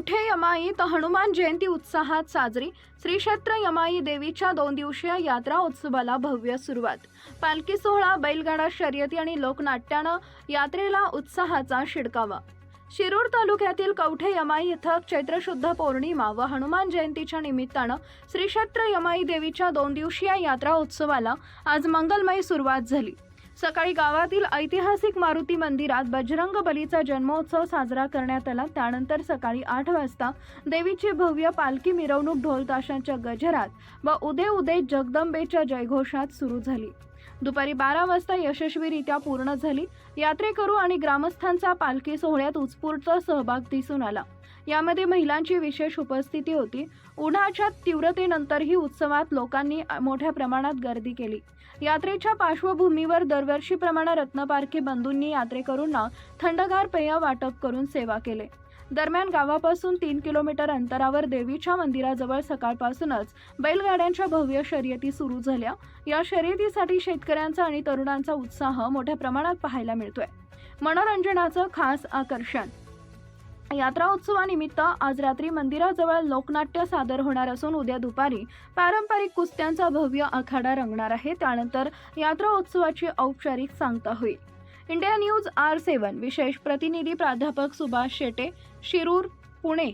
मोठे यमाई तर हनुमान जयंती उत्साहात साजरी. श्री क्षेत्र यमाई देवीच्या दोन दिवसीय यात्रा उत्सवाला भव्य सुरुवात. पालखी सोहळा बैलगाडा शर्यती आणि लोकनाट्यानं यात्रेला उत्साहाचा शिडकावा. शिरूर तालुक्यातील कवठे यमाई इथं चैत्रशुद्ध पौर्णिमा व हनुमान जयंतीच्या निमित्तानं श्री क्षेत्र यमाई देवीच्या दोन दिवसीय यात्रा उत्सवाला आज मंगलमयी सुरुवात झाली. सकाळी गावातील ऐतिहासिक मारुती मंदिरात बजरंग बलीचा जन्मोत्सव साजरा करण्यात आला. त्यानंतर सकाळी आठ वाजता देवीची भव्य पालखी मिरवणूक ढोलताशांच्या गजरात व उदे उदे जगदंबेच्या जयघोषात सुरू झाली. दुपारी बारा वाजता यशस्वीरित्या पूर्ण झाली. यात्रेकरू आणि ग्रामस्थांचा पालखी सोहळ्यात उत्स्फूर्त सहभाग दिसून आला. यामध्ये महिलांची विशेष उपस्थिती होती. उन्हाच्या तीव्रतेनंतरही उत्सवात लोकांनी मोठ्या प्रमाणात गर्दी केली. यात्रेच्या पार्श्वभूमीवर दरवर्षीप्रमाणे रत्नपारखी बंधूंनी यात्रेकरूंना थंडगार पेय वाटप करून सेवा केले. दरम्यान गावापासून तीन किलोमीटर अंतरावर देवीच्या मंदिराजवळ सकाळपासूनच बैलगाड्यांच्या भव्य शर्यती सुरू झाल्या. या शर्यतीसाठी शेतकऱ्यांचा आणि तरुणांचा उत्साह मोठ्या प्रमाणात पाहायला मिळतोय. मनोरंजनाचं खास आकर्षण. यात्रा उत्सवानिमित्त आज रात्री मंदिराजवळ लोकनाट्य सादर होणार असून उद्या दुपारी पारंपरिक कुस्त्यांचा भव्य आखाडा रंगणार आहे. त्यानंतर यात्रा उत्सवाची औपचारिक सांगता होईल. India News R seven. विशेष प्रतिनिधी प्राध्यापक सुभाष शेटे शिरूर पुणे.